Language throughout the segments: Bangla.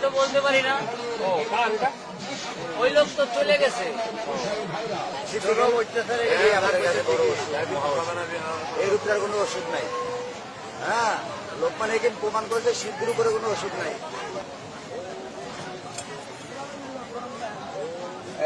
তা বলতে পারি না। ওই লোক তো চলে গেছে। এর উপরে আর কোনো ওষুধ নাই। হ্যাঁ লোকমান এখানে প্রমাণ করেছে শীতের উপরে কোনো ওষুধ নাই।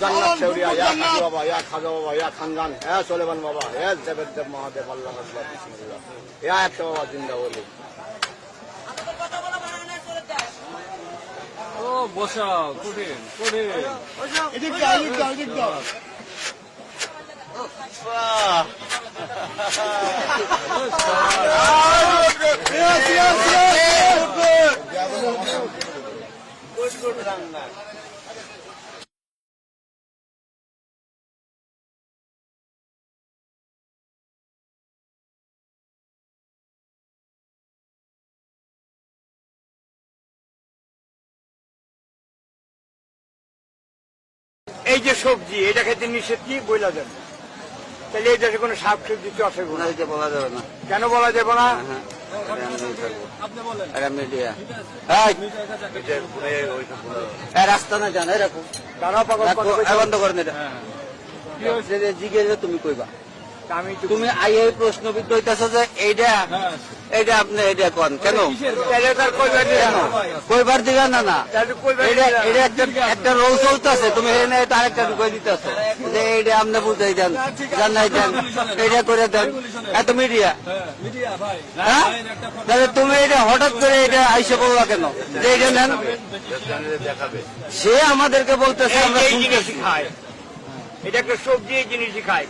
Jannat Laron, Chowriya, ya Jannat. Khaji Baba, ya Khaja Baba, ya Khangan, ya Soleman Baba, ya Zebeddev Mahadev, Allah Akbar, Bismillah. Ya একটা বাবা জিন্দা বলি ও বসা কঠিন কঠিন এদিকটা এদিকটা এদিকটা Yes, yes, yes. Good, good. এই যে সবজি এটা খেতে নিষেধ কি? বইলা যাবে তাহলে এই দেশে কোনো শাক সবজি তো আছে ওনাদেরকে বলা যাবে না। কেন বলা যাবে না? মিডিয়া হ্যাঁ। রাস্তা না জানা এরকম দাঁড়াও পাগল পাগল রাখো, বন্ধ করেন এটা। যে জিজ্ঞেস তুমি কইবা। তুমি আই এই প্রশ্ন বিদ্ধ হইতেছ যে এইটা এইটা আপনি এইটা কন? কেন? কইবার দিবে না। না না। এটা। এটা একটা একটা রোল চলতেছে তুমি এনে এটা আরেকটা দিতেছ? যে এইটা আপনি বুঝাই দেন জানাই দেন এইটা করে দেন। এত মিডিয়া? হ্যাঁ তাহলে তুমি এটা হঠাৎ করে এটা আইসে বলবা কেন? যে এইটা নেন। সে আমাদেরকে বলতেছে আমরা শুনতেছি। এটা একটা সবজি জিনিসই খায়।